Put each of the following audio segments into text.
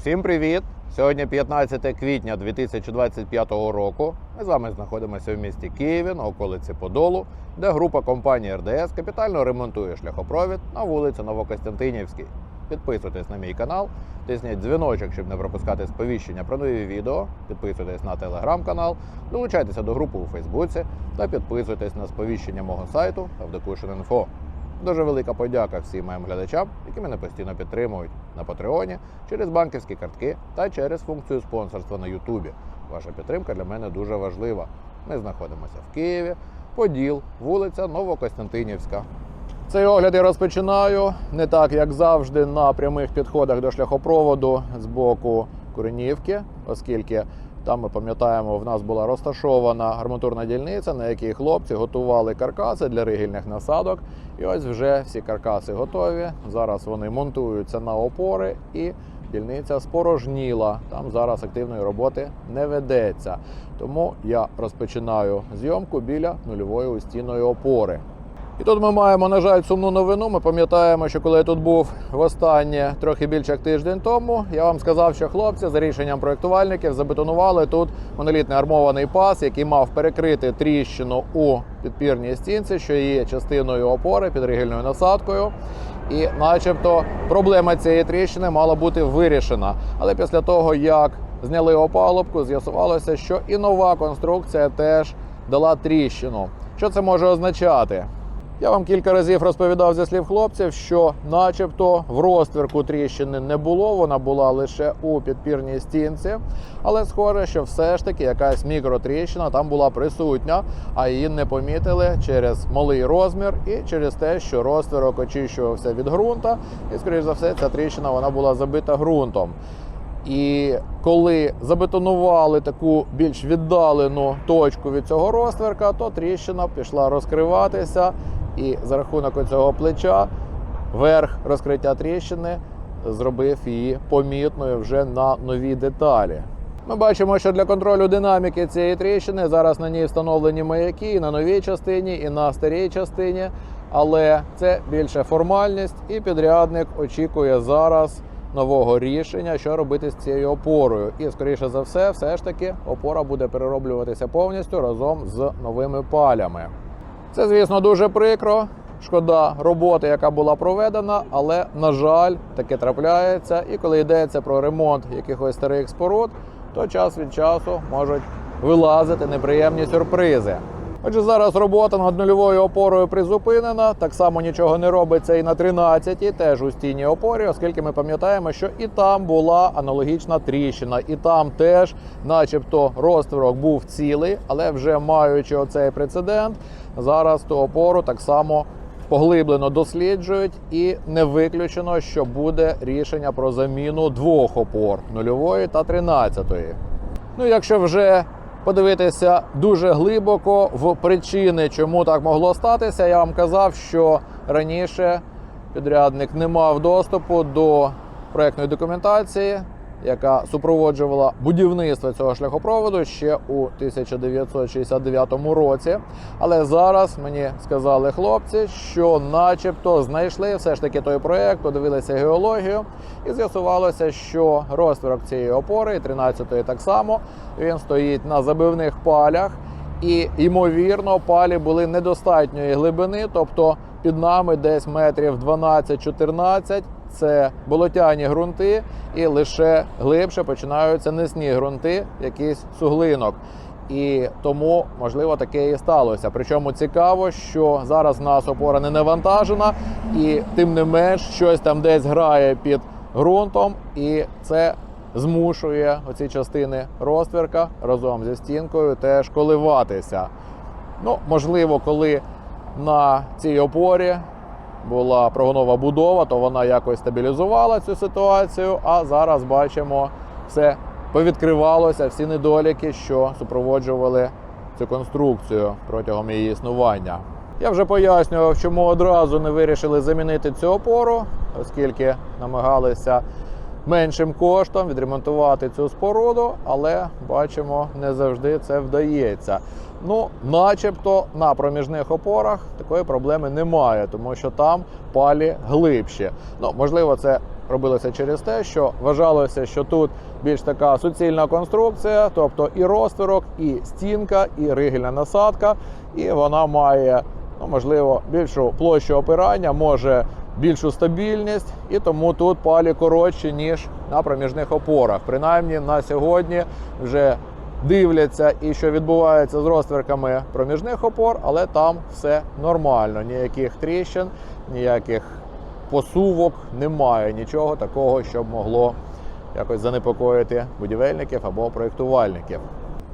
Усім привіт! Сьогодні 15 квітня 2025 року. Ми з вами знаходимося в місті Києві на околиці Подолу, де група компанії РДС капітально ремонтує шляхопровід на вулиці Новокостянтинівській. Підписуйтесь на мій канал, тисніть дзвіночок, щоб не пропускати сповіщення про нові відео. Підписуйтесь на телеграм-канал, долучайтеся до групи у Фейсбуці та підписуйтесь на сповіщення мого сайту Авдокушин.Інфо. Дуже велика подяка всім моїм глядачам, які мене постійно підтримують на Патреоні, через банківські картки та через функцію спонсорства на Ютубі. Ваша підтримка для мене дуже важлива. Ми знаходимося в Києві, Поділ, вулиця Новокостянтинівська. Цей огляд я розпочинаю не так, як завжди, на прямих підходах до шляхопроводу з боку Куренівки, оскільки там ми пам'ятаємо, в нас була розташована арматурна дільниця, на якій хлопці готували каркаси для ригільних насадок. І ось вже всі каркаси готові. Зараз вони монтуються на опори і дільниця спорожніла. Там зараз активної роботи не ведеться. Тому я розпочинаю зйомку біля нульової устійної опори. І тут ми маємо, на жаль, сумну новину. Ми пам'ятаємо, що коли я тут був востаннє трохи більше як тиждень тому, я вам сказав, що хлопці за рішенням проєктувальників забетонували тут монолітний армований пас, який мав перекрити тріщину у підпірній стінці, що є частиною опори під ригельною насадкою. І, начебто, проблема цієї тріщини мала бути вирішена. Але після того, як зняли опалубку, з'ясувалося, що і нова конструкція теж дала тріщину. Що це може означати? Я вам кілька разів розповідав зі слів хлопців, що, начебто, в розтвірку тріщини не було, вона була лише у підпірній стінці. Але схоже, що все ж таки якась мікротріщина там була присутня, а її не помітили через малий розмір і через те, що розтвірок очищувався від ґрунта, і, скоріш за все, ця тріщина вона була забита ґрунтом. І коли забетонували таку більш віддалену точку від цього розтверка, то тріщина пішла розкриватися, і за рахунок цього плеча верх розкриття тріщини зробив її помітною вже на нові деталі. Ми бачимо, що для контролю динаміки цієї тріщини зараз на ній встановлені маяки і на новій частині, і на старій частині. Але це більше формальність, і підрядник очікує зараз нового рішення, що робити з цією опорою. І, скоріше за все, все ж таки опора буде перероблюватися повністю разом з новими палями. Це, звісно, дуже прикро. Шкода роботи, яка була проведена, але на жаль, таке трапляється. І коли йдеться про ремонт якихось старих споруд, то час від часу можуть вилазити неприємні сюрпризи. Отже, зараз робота над нульовою опорою призупинена. Так само нічого не робиться і на 13-й, теж у стійній опорі, оскільки ми пам'ятаємо, що і там була аналогічна тріщина, і там теж, начебто, розтворок був цілий, але вже маючи оцей прецедент, зараз ту опору так само поглиблено досліджують, і не виключено, що буде рішення про заміну двох опор нульової та 13-ї. Ну, якщо вже подивитися дуже глибоко в причини, чому так могло статися, я вам казав, що раніше підрядник не мав доступу до проектної документації, яка супроводжувала будівництво цього шляхопроводу ще у 1969 році. Але зараз мені сказали хлопці, що, начебто, знайшли все ж таки той проект, подивилися геологію, і з'ясувалося, що розтворок цієї опори, і 13-ї так само, він стоїть на забивних палях. І ймовірно, палі були недостатньої глибини, тобто під нами десь метрів 12-14 це болотяні ґрунти, і лише глибше починаються несні ґрунти, якийсь суглинок. І тому можливо таке і сталося. Причому цікаво, що зараз в нас опора не навантажена, і тим не менш щось там десь грає під ґрунтом, і це змушує оці частини розтвірка разом зі стінкою теж коливатися. Ну, можливо, коли на цій опорі була прогонова будова, то вона якось стабілізувала цю ситуацію. А зараз бачимо, все повідкривалося, всі недоліки, що супроводжували цю конструкцію протягом її існування. Я вже пояснював, чому одразу не вирішили замінити цю опору, оскільки намагалися меншим коштом відремонтувати цю споруду, але бачимо, не завжди це вдається. Ну, начебто на проміжних опорах такої проблеми немає, тому що там палі глибші. Ну, можливо, це робилося через те, що вважалося, що тут більш така суцільна конструкція, тобто і розтворок, і стінка, і ригельна насадка, і вона має ну, можливо більшу площу опирання, може більшу стабільність, і тому тут палі коротші, ніж на проміжних опорах. Принаймні на сьогодні вже дивляться і що відбувається з розтверками проміжних опор, але там все нормально. Ніяких тріщин, ніяких посувок немає, нічого такого, щоб могло якось занепокоїти будівельників або проєктувальників.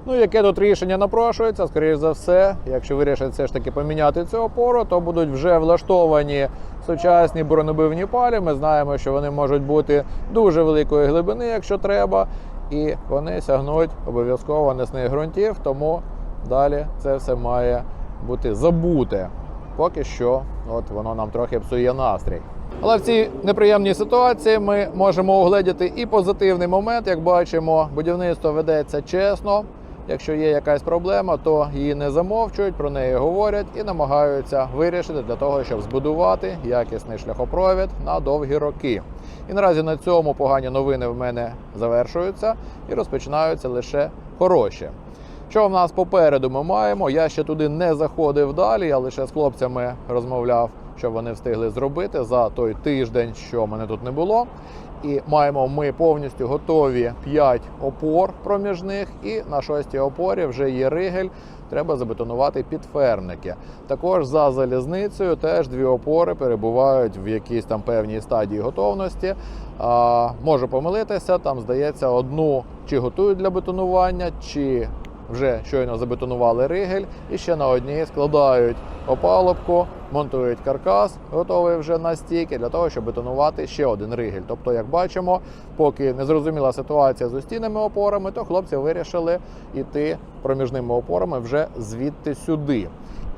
Ну, яке тут рішення напрошується, скоріш за все, якщо вирішать все ж таки поміняти цю опору, то будуть вже влаштовані сучасні бронебивні палі. Ми знаємо, що вони можуть бути дуже великої глибини, якщо треба, і вони сягнуть обов'язково несних ґрунтів, тому далі це все має бути забуте. Поки що, от воно нам трохи псує настрій. Але в цій неприємній ситуації ми можемо угледіти і позитивний момент. Як бачимо, будівництво ведеться чесно. Якщо є якась проблема, то її не замовчують, про неї говорять і намагаються вирішити для того, щоб збудувати якісний шляхопровід на довгі роки. І наразі на цьому погані новини в мене завершуються і розпочинаються лише хороші. Що в нас попереду ми маємо? Я ще туди не заходив далі, я лише з хлопцями розмовляв, що вони встигли зробити за той тиждень, що мене тут не було. І маємо ми повністю готові 5 опор проміжних, і на шостій опорі вже є ригель. Треба забетонувати підферники. Також за залізницею теж дві опори перебувають в якійсь там певній стадії готовності. А, можу помилитися, там здається, одну чи готують для бетонування, чи вже щойно забетонували ригель, і ще на одній складають опалубку, монтують каркас, готовий вже на стійки, для того, щоб бетонувати ще один ригель. Тобто, як бачимо, поки не зрозуміла ситуація з устійними опорами, то хлопці вирішили йти проміжними опорами вже звідти сюди.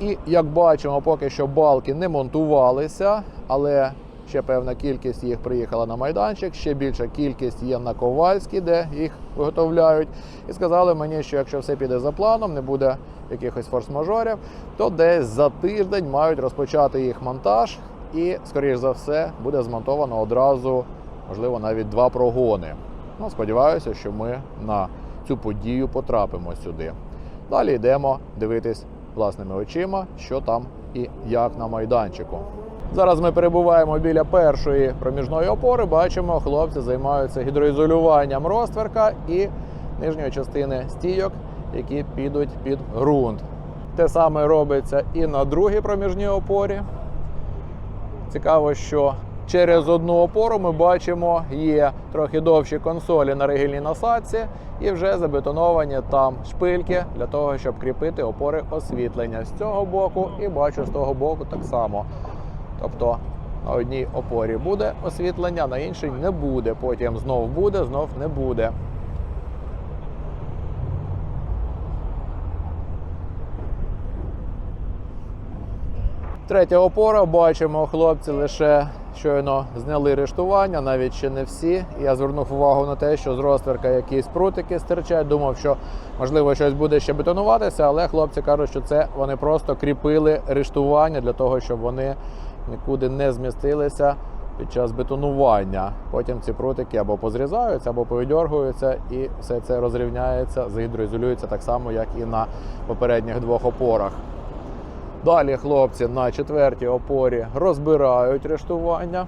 І як бачимо, поки що балки не монтувалися, але ще певна кількість їх приїхала на майданчик, ще більша кількість є на Ковальській, де їх виготовляють. І сказали мені, що якщо все піде за планом, не буде якихось форс-мажорів, то десь за тиждень мають розпочати їх монтаж, і, скоріш за все, буде змонтовано одразу, можливо, навіть два прогони. Ну, сподіваюся, що ми на цю подію потрапимо сюди. Далі йдемо дивитись власними очима, що там і як на майданчику. Зараз ми перебуваємо біля першої проміжної опори. Бачимо, хлопці займаються гідроізолюванням розтверка і нижньої частини стійок, які підуть під ґрунт. Те саме робиться і на другій проміжній опорі. Цікаво, що через одну опору ми бачимо, є трохи довші консолі на ригельній насадці, і вже забетоновані там шпильки для того, щоб кріпити опори освітлення з цього боку, і бачу з того боку так само. Тобто на одній опорі буде освітлення, на іншій не буде. Потім знов буде, знов не буде. Третя опора, бачимо, хлопці лише щойно зняли рештування, навіть ще не всі. Я звернув увагу на те, що з розтверка якісь прутики стирчать. Думав, що можливо щось буде ще бетонуватися, але хлопці кажуть, що це вони просто кріпили рештування для того, щоб вони нікуди не змістилися під час бетонування. Потім ці прутики або позрізаються, або повидьоргуються, і все це розрівняється, загідроізолюється так само, як і на попередніх двох опорах. Далі хлопці на четвертій опорі розбирають рештування.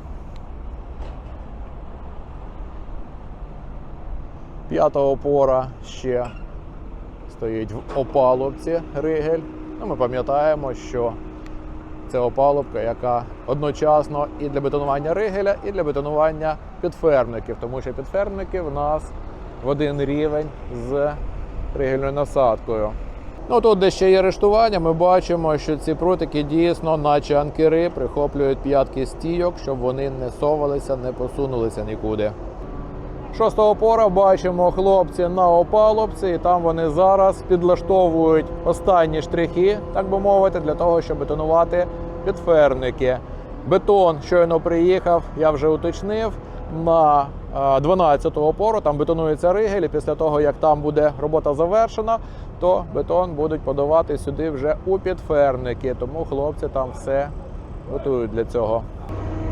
П'ята опора ще стоїть в опалубці ригель. Ну, ми пам'ятаємо, що це опалубка, яка одночасно і для бетонування ригеля, і для бетонування підфермників, тому що підфермники в нас в один рівень з ригельною насадкою. Ну тут, де ще є рештування, ми бачимо, що ці прутики дійсно, наче анкери, прихоплюють п'ятки стійок, щоб вони не совалися, не посунулися нікуди. Шоста опора бачимо хлопці на опалубці, і там вони зараз підлаштовують останні штрихи, так би мовити, для того, щоб бетонувати підферники. Бетон щойно приїхав, я вже уточнив. На 12-ту опору там бетонується ригель, і після того, як там буде робота завершена, то бетон будуть подавати сюди вже у підферники. Тому хлопці там все готують для цього.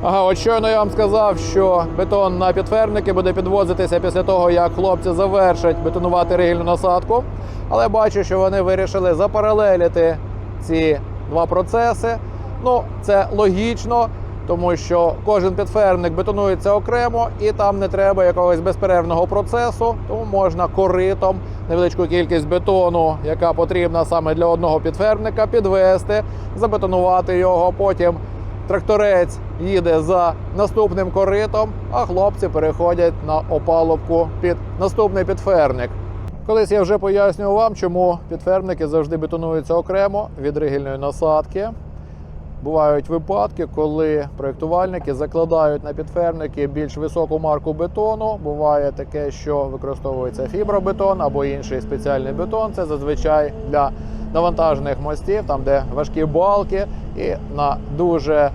Ага, от щойно я вам сказав, що бетон на підферники буде підвозитися після того, як хлопці завершать бетонувати ригільну насадку. Але бачу, що вони вирішили запаралелити ці два процеси. Ну, це логічно, тому що кожен підферник бетонується окремо, і там не треба якогось безперервного процесу, тому можна коритом невеличку кількість бетону, яка потрібна саме для одного підферника, підвести, забетонувати його. Потім тракторець їде за наступним коритом, а хлопці переходять на опалубку під наступний підферник. Колись я вже пояснював вам, чому підферники завжди бетонуються окремо від ригільної насадки. Бувають випадки, коли проєктувальники закладають на підферники більш високу марку бетону. Буває таке, що використовується фібробетон або інший спеціальний бетон. Це зазвичай для навантажених мостів, там де важкі балки, і на дуже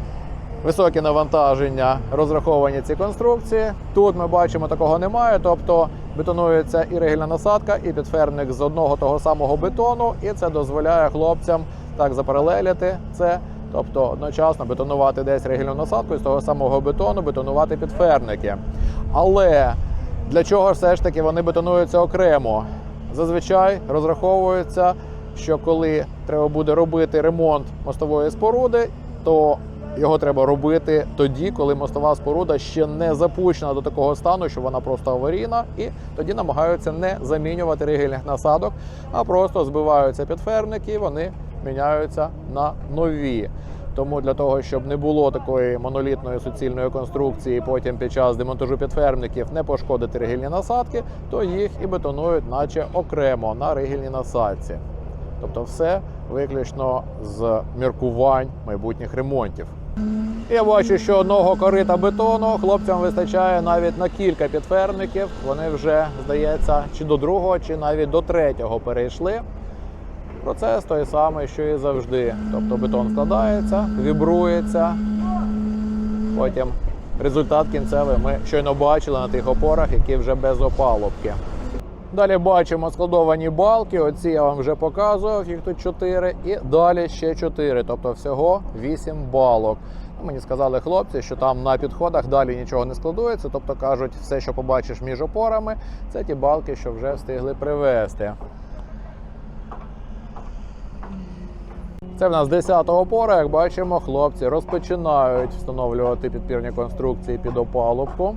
високі навантаження розраховані ці конструкції. Тут ми бачимо, такого немає. Тобто бетонується і ригільна насадка, і підферник з одного того самого бетону, і це дозволяє хлопцям так запаралелити це. Тобто одночасно бетонувати десь ригільну насадку з того самого бетону бетонувати підферники. Але для чого все ж таки вони бетонуються окремо? Зазвичай розраховується, що коли треба буде робити ремонт мостової споруди, то його треба робити тоді, коли мостова споруда ще не запущена до такого стану, що вона просто аварійна, і тоді намагаються не замінювати ригельних насадок, а просто збиваються підферники, вони міняються на нові. Тому для того, щоб не було такої монолітної суцільної конструкції, потім під час демонтажу підферників не пошкодити ригільні насадки, то їх і бетонують, наче окремо на ригільній насадці. Тобто, все виключно з міркувань майбутніх ремонтів. Я бачу, що одного корита бетону хлопцям вистачає навіть на кілька підферників. Вони вже, здається, чи до другого, чи навіть до третього перейшли. Процес той самий, що і завжди. Тобто бетон складається, вібрується. Потім результат кінцевий ми щойно бачили на тих опорах, які вже без опалубки. Далі бачимо складовані балки. Оці я вам вже показував, їх тут 4, і далі ще 4, тобто всього 8 балок. Ну, Мені сказали хлопці, що там на підходах далі нічого не складується. Тобто кажуть, все, що побачиш між опорами, це ті балки, що вже встигли привезти. Це в нас 10 опора. Як бачимо, хлопці розпочинають встановлювати підпірні конструкції під опалубку.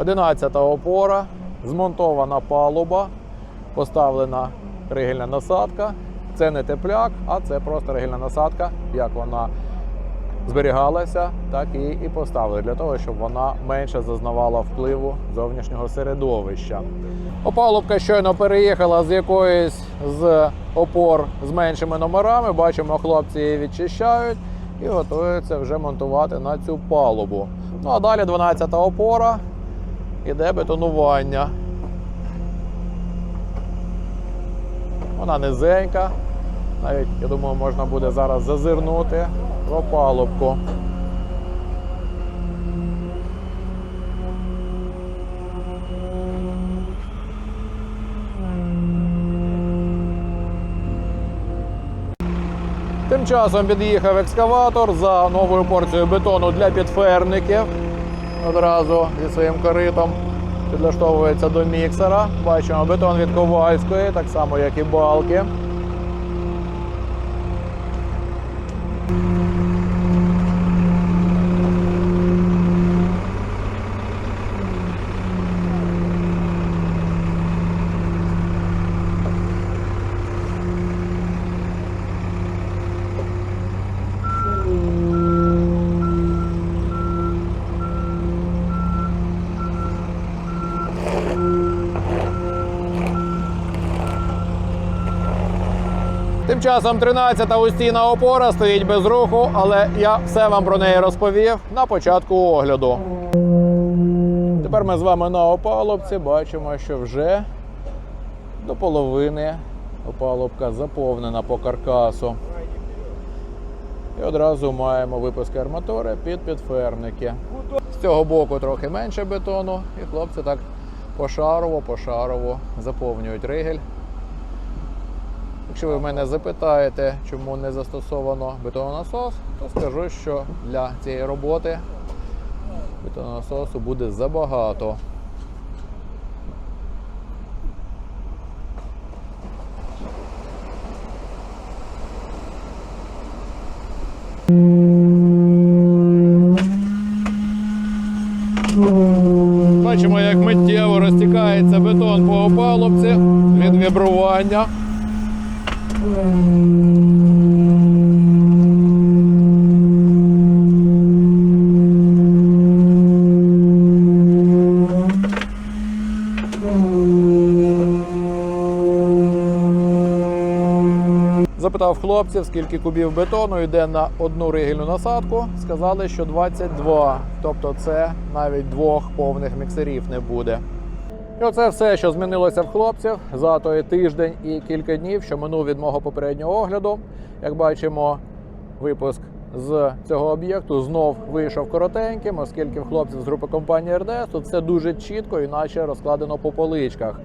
11 опора, змонтована палуба, поставлена ригельна насадка. Це не тепляк, а це просто ригельна насадка, як вона зберігалася, так і, і поставили для того, щоб вона менше зазнавала впливу зовнішнього середовища. Опалубка щойно переїхала з якоїсь з опор з меншими номерами. Бачимо, хлопці її відчищають і готуються вже монтувати на цю палубу. Ну а далі 12 опора іде бетонування. Вона низенька. Навіть, я думаю, можна буде зараз зазирнути в опалубку. Тим часом під'їхав екскаватор за новою порцією бетону для підферників. Одразу зі своїм коритом підлаштовується до міксера. Бачимо бетон від Ковальської, так само як і балки. Часом 13-та устійна опора стоїть без руху, але я все вам про неї розповів на початку огляду. Тепер ми з вами на опалубці бачимо, що вже до половини опалубка заповнена по каркасу. І одразу маємо випуски арматури під підферники. З цього боку трохи менше бетону, і хлопці так пошарово, пошарово заповнюють ригель. Якщо ви мене запитаєте, чому не застосовано бетононасос, то скажу, що для цієї роботи бетононасосу буде забагато. Бачимо, як миттєво розтікається бетон по опалубці від вібрування. Запитав хлопців, скільки кубів бетону йде на одну ригельну насадку. Сказали, що 22. Тобто це навіть двох повних міксерів не буде. І оце все, що змінилося в хлопців за той тиждень і кілька днів, що минув від мого попереднього огляду. Як бачимо, випуск з цього об'єкту знов вийшов коротеньким, оскільки в хлопців з групи компанії РДС тут все дуже чітко, іначе розкладено по поличках.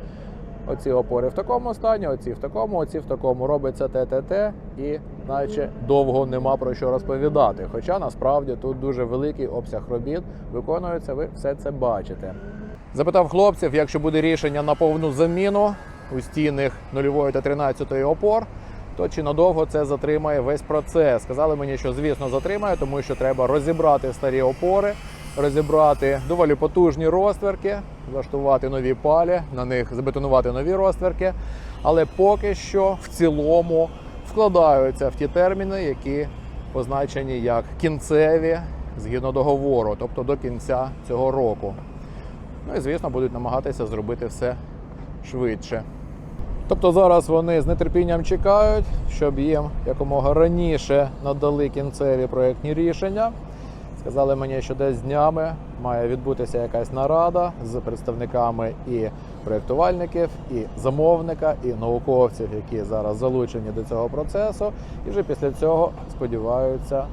Оці опори в такому стані, оці в такому, оці в такому. Робиться ТТТ і наче довго нема про що розповідати. Хоча насправді тут дуже великий обсяг робіт виконується, ви все це бачите. Запитав хлопців, якщо буде рішення на повну заміну у стінних 0 та 13 опор, то чи надовго це затримає весь процес. Сказали мені, що звісно затримає, тому що треба розібрати старі опори, розібрати доволі потужні розтверки, влаштувати нові палі, на них забетонувати нові розтверки. Але поки що в цілому вкладаються в ті терміни, які позначені як кінцеві згідно договору, тобто до кінця цього року. Ну і звісно, будуть намагатися зробити все швидше. Тобто зараз вони з нетерпінням чекають, щоб їм якомога раніше надали кінцеві проєктні рішення. Сказали мені, що десь днями має відбутися якась нарада з представниками і проєктувальників, і замовника, і науковців, які зараз залучені до цього процесу. І вже після цього сподіваються,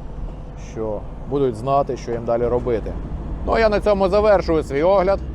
що будуть знати, що їм далі робити. Ну а я на цьому завершую свій огляд.